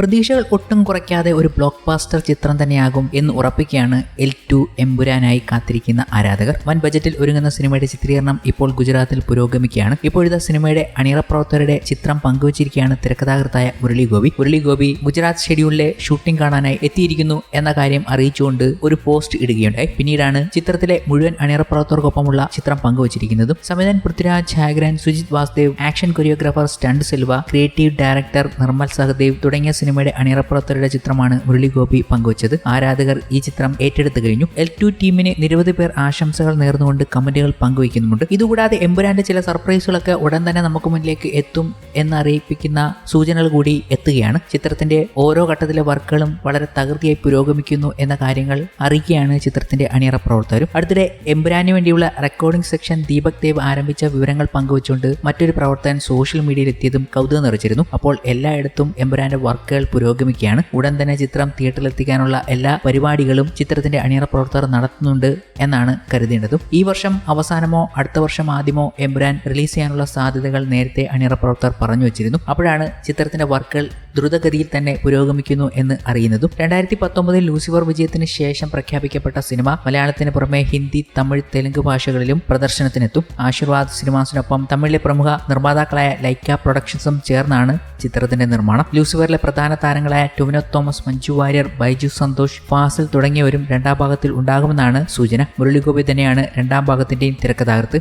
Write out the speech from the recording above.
പ്രതീക്ഷകൾ ഒട്ടും കുറയ്ക്കാതെ ഒരു ബ്ലോക്ക് ബാസ്റ്റർ ചിത്രം തന്നെയാകും എന്ന് ഉറപ്പിക്കുകയാണ് എൽ ടു എമ്പുരാനായി കാത്തിരിക്കുന്ന ആരാധകർ. വൻ ബജറ്റിൽ ഒരുങ്ങുന്ന സിനിമയുടെ ചിത്രീകരണം ഇപ്പോൾ ഗുജറാത്തിൽ പുരോഗമിക്കുകയാണ്. ഇപ്പോഴത്തെ സിനിമയുടെ അണിയറ പ്രവർത്തകരുടെ ചിത്രം പങ്കുവച്ചിരിക്കുകയാണ് തിരക്കഥാകൃത്തായ മുരളി ഗോപി മുരളി ഗോപി ഗുജറാത്ത് ഷെഡ്യൂളിലെ ഷൂട്ടിംഗ് കാണാനായി എത്തിയിരിക്കുന്നു എന്ന കാര്യം അറിയിച്ചുകൊണ്ട് ഒരു പോസ്റ്റ് ഇടുകയുണ്ടായി. പിന്നീടാണ് ചിത്രത്തിലെ മുഴുവൻ അണിയറ പ്രവർത്തകർക്കൊപ്പമുള്ള ചിത്രം പങ്കുവച്ചിരിക്കുന്നതും. സംവിധാൻ Prithviraj ഛായഗ്രൻ Sujith Vasudev action choreographer stunt Selva creative director Nirmal Sahadev തുടങ്ങിയ സിനിമയുടെ അണിയറ പ്രവർത്തകരുടെ ചിത്രമാണ് മുരളിഗോപി പങ്കുവച്ചത്. ആരാധകർ ഈ ചിത്രം ഏറ്റെടുത്തു കഴിഞ്ഞു. എൽ ടു ടീമിന് നിരവധി പേർ ആശംസകൾ നേർന്നുകൊണ്ട് കമന്റുകൾ പങ്കുവയ്ക്കുന്നുണ്ട് ഇതുകൂടാതെ എമ്പുരാന്റെ ചില സർപ്രൈസുകളൊക്കെ ഉടൻ തന്നെ നമുക്ക് മുന്നിലേക്ക് എത്തും എന്നറിയിപ്പിക്കുന്ന സൂചനകൾ കൂടി എത്തുകയാണ്. ചിത്രത്തിന്റെ ഓരോ ഘട്ടത്തിലെ വർക്കുകളും വളരെ തകൃതിയായി പുരോഗമിക്കുന്നു എന്ന കാര്യങ്ങൾ അറിയിക്കുകയാണ് ചിത്രത്തിന്റെ അണിയറ പ്രവർത്തകരും അടുത്തിടെ എമ്പുരാന് വേണ്ടിയുള്ള റെക്കോർഡിംഗ് സെക്ഷൻ ദീപക് ദേവ് ആരംഭിച്ച വിവരങ്ങൾ പങ്കുവച്ചുകൊണ്ട് മറ്റൊരു പ്രവർത്തകൻ സോഷ്യൽ മീഡിയയിൽ എത്തിയതും കൗതുകം നിറച്ചിരുന്നു. അപ്പോൾ എല്ലായിടത്തും എമ്പുരാന്റെ വർക്കുകൾ പുരോഗമിക്കുകയാണ്. ഉടൻ തന്നെ ചിത്രം തിയേറ്ററിലെത്തിക്കാനുള്ള എല്ലാ പരിപാടികളും ചിത്രത്തിന്റെ അണിയറ പ്രവർത്തകർ നടത്തുന്നുണ്ട് എന്നാണ് കരുതേണ്ടതും. ഈ വർഷം അവസാനമോ അടുത്ത വർഷം ആദ്യമോ എംബ്രാൻ റിലീസ് ചെയ്യാനുള്ള സാധ്യതകൾ നേരത്തെ അണിയറ പ്രവർത്തകർ പറഞ്ഞു വെച്ചിരുന്നു. അപ്പോഴാണ് ചിത്രത്തിന്റെ വർക്കുകൾ ദ്രുതഗതിയിൽ തന്നെ പുരോഗമിക്കുന്നു എന്ന് അറിയുന്നതും രണ്ടായിരത്തി പത്തൊമ്പതിൽ ലൂസിഫർ വിജയത്തിന് ശേഷം പ്രഖ്യാപിക്കപ്പെട്ട സിനിമ മലയാളത്തിന് പുറമെ ഹിന്ദി തമിഴ് തെലുങ്ക് ഭാഷകളിലും പ്രദർശനത്തിനെത്തും. ആശീർവാദ് സിനിമാസിനൊപ്പം തമിഴിലെ പ്രമുഖ നിർമ്മാതാക്കളായ ലൈക്ക പ്രൊഡക്ഷൻസും ചേർന്നാണ് ചിത്രത്തിന്റെ നിർമ്മാണം. ലൂസിഫറിലെ പ്രധാന താരങ്ങളായ ടുവിനോ തോമസ് മഞ്ജു വാര്യർ ബൈജു സന്തോഷ് ഫാസിൽ തുടങ്ങിയവരും രണ്ടാം ഭാഗത്തിൽ ഉണ്ടാകുമെന്നാണ് സൂചന. മുരളിഗോപി തന്നെയാണ് രണ്ടാം ഭാഗത്തിന്റെയും തിരക്കഥാകൃത്ത്.